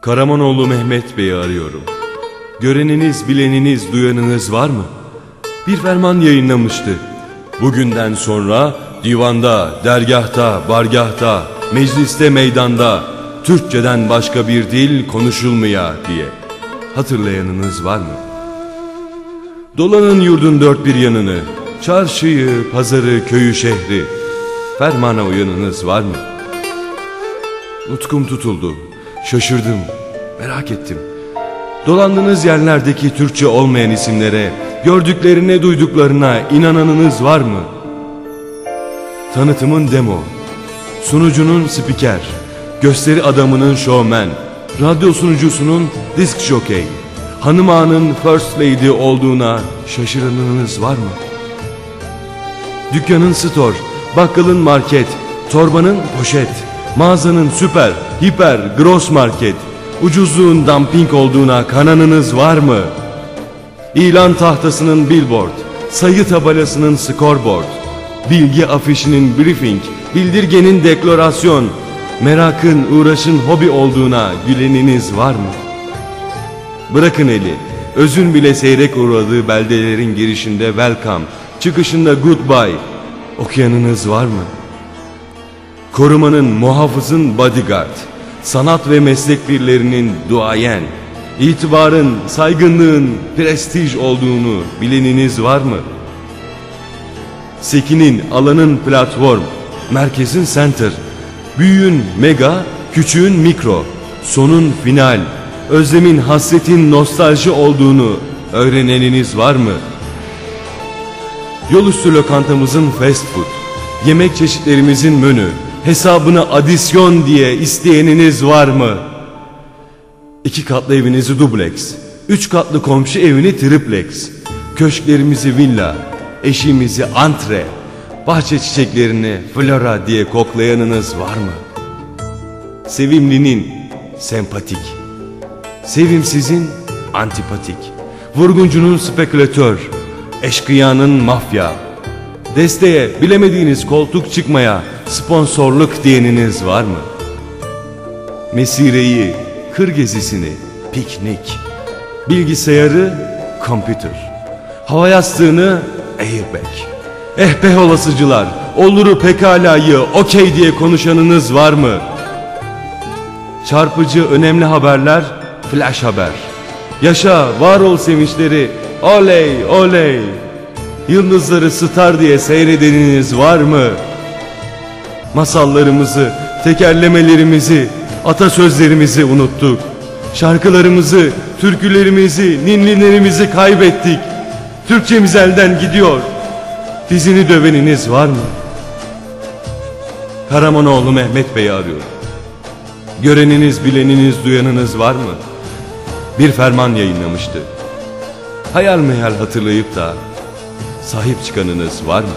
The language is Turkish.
Karamanoğlu Mehmet Bey'i arıyorum. Göreniniz, bileniniz, duyanınız var mı? Bir ferman yayınlamıştı. Bugünden sonra divanda, dergahta, bargahta, mecliste, meydanda Türkçeden başka bir dil konuşulmaya diye. Hatırlayanınız var mı? Dolanın yurdun dört bir yanını, çarşıyı, pazarı, köyü, şehri. Fermana uyanınız var mı? Utkum tutuldu. Şaşırdım. Merak ettim. Dolandığınız yerlerdeki Türkçe olmayan isimlere, gördüklerine, duyduklarına inananınız var mı? Tanıtımın demo, sunucunun spiker, gösteri adamının showman, radyo sunucusunun disk jockey, hanım ağanın first lady olduğuna şaşıranınız var mı? Dükkanın store, bakkalın market, torbanın poşet, mağazanın süper, hiper, gross market, ucuzluğun dumping olduğuna kananınız var mı? İlan tahtasının billboard, sayı tabelasının scoreboard, bilgi afişinin briefing, bildirgenin deklarasyon, merakın, uğraşın hobi olduğuna güleniniz var mı? Bırakın eli, özün bile seyrek uğradığı beldelerin girişinde welcome, çıkışında goodbye, okuyanınız var mı? Korumanın, muhafızın bodyguard, sanat ve meslek birlerinin duayen, itibarın, saygınlığın prestij olduğunu bileniniz var mı? Sekinin, alanın platform, merkezin center, büyüğün mega, küçüğün mikro, sonun final, özlemin hasretin nostalji olduğunu öğreneniniz var mı? Yolüstü lokantamızın fast food, yemek çeşitlerimizin menü, hesabına adisyon diye isteyeniniz var mı? İki katlı evinizi dubleks, üç katlı komşu evini triplex, köşklerimizi villa, eşimizi antre, bahçe çiçeklerini flora diye koklayanınız var mı? Sevimlinin sempatik, sevimsizin antipatik, vurguncunun spekülatör, eşkıyanın mafya, desteğe bilemediğiniz koltuk çıkmaya sponsorluk diyeniniz var mı? Mesireyi, kır gezisini, piknik, bilgisayarı, kompütür, hava yastığını, airbag. Eh be olasıcılar, oluru pekalayı okey diye konuşanınız var mı? Çarpıcı önemli haberler, flash haber. Yaşa, var ol sevinçleri, oley oley. Yıldızları star diye seyredeniniz var mı? Masallarımızı, tekerlemelerimizi, atasözlerimizi unuttuk. Şarkılarımızı, türkülerimizi, ninnilerimizi kaybettik. Türkçemiz elden gidiyor. Dizini döveniniz var mı? Karamanoğlu Mehmet Bey'i arıyorum. Göreniniz, bileniniz, duyanınız var mı? Bir ferman yayınlamıştı. Hayal meyal hatırlayıp da sahip çıkanınız var mı?